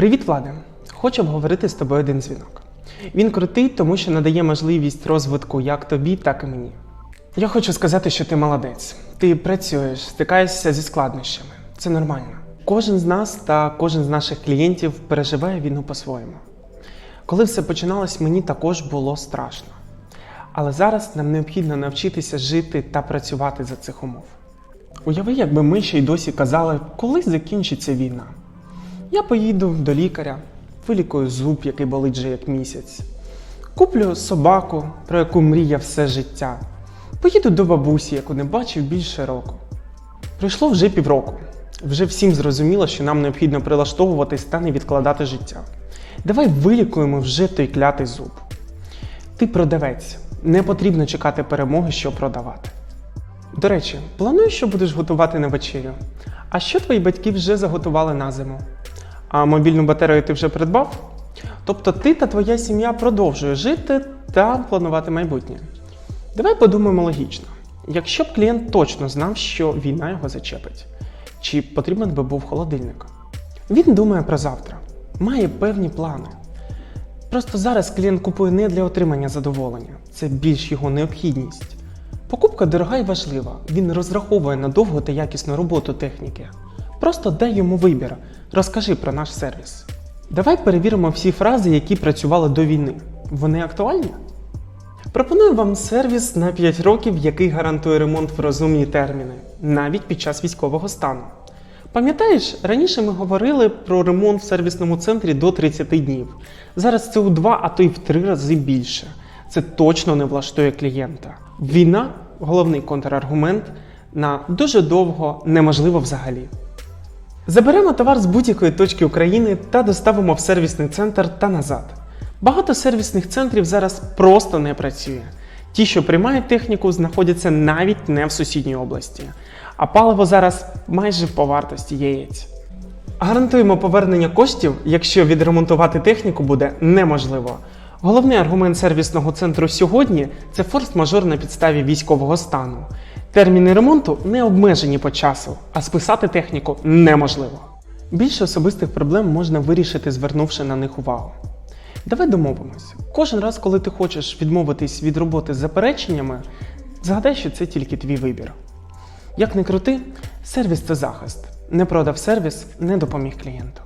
Привіт, Владе! Хочу обговорити з тобою один дзвінок. Він крутий, тому що надає можливість розвитку як тобі, так і мені. Я хочу сказати, що ти молодець. Ти працюєш, стикаєшся зі складнощами. Це нормально. Кожен з нас та кожен з наших клієнтів переживає війну по-своєму. Коли все починалось, мені також було страшно. Але зараз нам необхідно навчитися жити та працювати за цих умов. Уяви, якби ми ще й досі казали, коли закінчиться війна. Я поїду до лікаря, вилікую зуб, який болить вже як місяць. Куплю собаку, про яку мріяв все життя. Поїду до бабусі, яку не бачив більше року. Пройшло вже півроку. Вже всім зрозуміло, що нам необхідно прилаштовуватись та не відкладати життя. Давай вилікуємо вже той клятий зуб. Ти продавець, не потрібно чекати перемоги, щоб продавати. До речі, планую, що будеш готувати на вечерю. А що твої батьки вже заготували на зиму? А мобільну батарею ти вже придбав? Тобто ти та твоя сім'я продовжує жити та планувати майбутнє. Давай подумаємо логічно. Якщо б клієнт точно знав, що війна його зачепить, чи потрібен би був холодильник? Він думає про завтра, має певні плани. Просто зараз клієнт купує не для отримання задоволення, це більш його необхідність. Покупка дорога і важлива. Він розраховує на довгу та якісну роботу техніки. Просто дай йому вибір, розкажи про наш сервіс. Давай перевіримо всі фрази, які працювали до війни. Вони актуальні? Пропоную вам сервіс на 5 років, який гарантує ремонт в розумні терміни, навіть під час військового стану. Пам'ятаєш, раніше ми говорили про ремонт в сервісному центрі до 30 днів. Зараз це у два, а то й в три рази більше. Це точно не влаштує клієнта. Війна головний контраргумент на дуже довго неможливо взагалі. Заберемо товар з будь-якої точки України та доставимо в сервісний центр та назад. Багато сервісних центрів зараз просто не працює. Ті, що приймають техніку, знаходяться навіть не в сусідній області, а паливо зараз майже по вартості яєць. Гарантуємо повернення коштів, якщо відремонтувати техніку буде неможливо. Головний аргумент сервісного центру сьогодні це форс-мажор на підставі військового стану. Терміни ремонту не обмежені по часу, а списати техніку неможливо. Більше особистих проблем можна вирішити, звернувши на них увагу. Давай домовимось. Кожен раз, коли ти хочеш відмовитись від роботи з запереченнями, згадай, що це тільки твій вибір. Як не крути, сервіс це захист. Не продав сервіс, не допоміг клієнту.